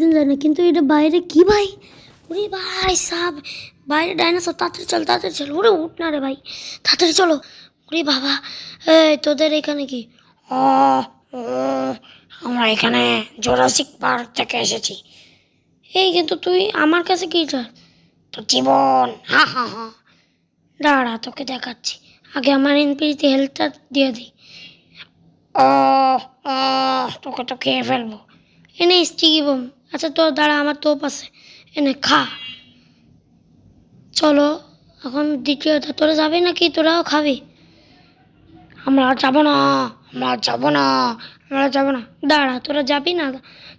দিন যায় না, কিন্তু এটা বাইরে কি ভাই? ওরে ভাই সাব, বাইরে ডাইনোসর তাড়াতাড়ি চল তাড়াতাড়ি চল। ওরে উঠ না রে ভাই, তাড়াতাড়ি চলো। ওরে বাবা, এই তোদের এখানে কি? ও আমরা এখানে জোরাসিক পার্ক থেকে এসেছি। এই কিন্তু তুই আমার কাছে কি চাস? তো জীবন। হা হা হা। দাঁড়া, তোকে দেখাচ্ছি। আগে আমার এনপিতে হেলথটা দিয়ে দিই ও তোকে তো খেয়ে ফেলব। এনে স্টিকি বোম? আচ্ছা তোর দাঁড়া আমার তোপ আছে। এনে খা। চলো, এখন দ্বিতীয়টা তোরা যাবি নাকি? তোরাও খাবি। আমরা যাব না আমরা যাব না আমরা যাব না। দাঁড়া তোরা যাবি না?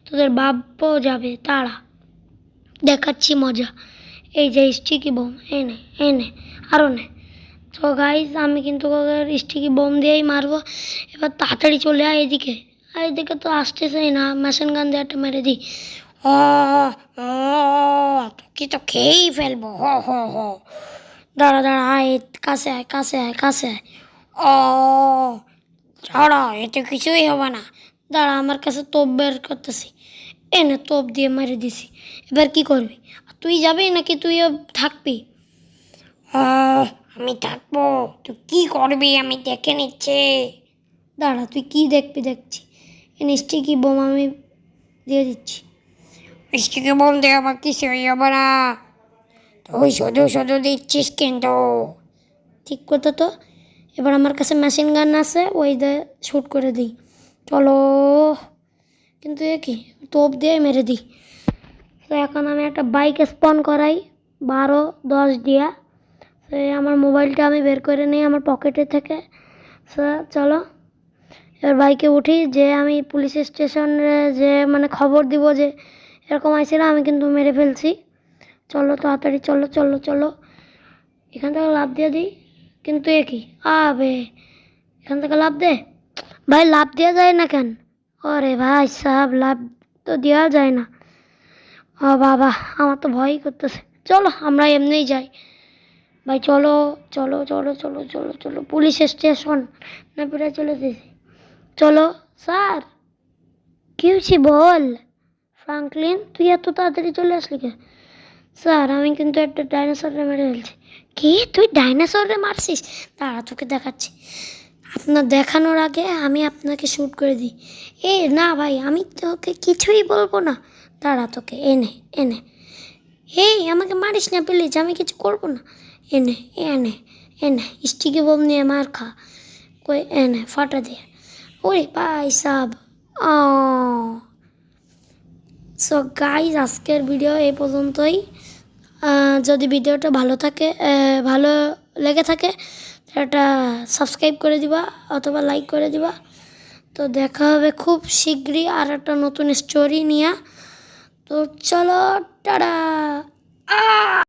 তোদের বাপও যাবে তারা দেখাচ্ছি মজা। এই যে স্টিকি বোম? এনে এনে আরও নে তো গাইজ আমি কিন্তু স্টিকি বোম দিয়েই মারবো? এবার তাড়াতাড়ি চলে আয় এদিকে। আর এদিকে তো আসতেছেই না মেশিন গান দিয়ে একটা মেরে দিই। ও তোকে তো খেয়েই ফেলব, হ হ হ। দাঁড়া দাঁড়া, আয় কাছে আয় কাছে আয় কাছে আয়। ও, ছাড়া, এতে কিছুই হবে না। দাঁড়া, আমার কাছে তোপ বের করতেছি। এনে তোপ দিয়ে মেরে দিছি। এবার কি করবি? তুই যাবি নাকি তুইও থাকবি? আমি থাকব। তুই কি করবি? আমি দেখে নিচ্ছি। দাঁড়া, তুই কি দেখবি দেখছি। এনে স্টিকি বোম আমি দিয়ে দিচ্ছি। মিষ্টিকে বলতে আমার কিছু হবে না। তুই শুধু শুধু দিচ্ছিস কিন্তু। ঠিক কথা তো? এবার আমার কাছে মেশিন গান আছে ওই দিয়ে শ্যুট করে দিই। চলো। কিন্তু এ কি? তোপ দিয়ে মেরে দিই। তো এখন আমি একটা বাইক স্পন করাই বারো দশ দিয়া। তো এই আমার মোবাইলটা আমি বের করে নিই আমার পকেটে থেকে। তো চলো। এবার বাইকে উঠি যে আমি পুলিশ স্টেশনে যে মানে খবর দিব যে এরকম আইছিল, আমি কিন্তু মেরে ফেলছি। চলো তাড়াতাড়ি, চলো চলো চলো। এখান থেকে লাভ দিয়ে দিই, কিন্তু এ কি? আবে, এখান থেকে লাভ দে। ভাই লাভ দেওয়া যায় না কেন? ওরে ভাই সাহেব লাভ তো দেওয়া যায় না। ও বাবা, আমার তো ভয়ই করতেছে। চলো, আমরা এমনিই যাই। ভাই, চলো চলো চলো চলো চলো চলো, পুলিশ স্টেশন। না পুরো চলে এসেছি চলো, স্যার। কী বল? ফ্রাঙ্কলিন, তুই এত তাড়াতাড়ি চলে আসলি কে স্যার, আমি কিন্তু একটা ডাইনোসরে মেরে ফেলছি। কি? তুই ডাইনোসরে মারছিস? দাঁড়া, তোকে দেখাচ্ছি। আপনার দেখানোর আগে আমি আপনাকে শ্যুট করে দিই। এ, না ভাই, আমি তোকে কিছুই বলব না। দাঁড়া তোকে এনে এনে এই, আমাকে মারিস না প্লিজ, আমি কিছু করব না। এনে এনে এনে স্টিকি বোম নিয়ে মার খা। কই এনে ফাটা দিয়ে ওরে ভাই সাব। ও সো গাইজ আজকের ভিডিও এই পর্যন্তই। যদি ভিডিওটা ভালো থাকে ভালো লেগে থাকে একটা সাবস্ক্রাইব করে দিবা অথবা লাইক করে দিবা। তো দেখা হবে খুব শীঘ্রই আর একটা নতুন স্টোরি নিয়ে। তো চলো, টাটা!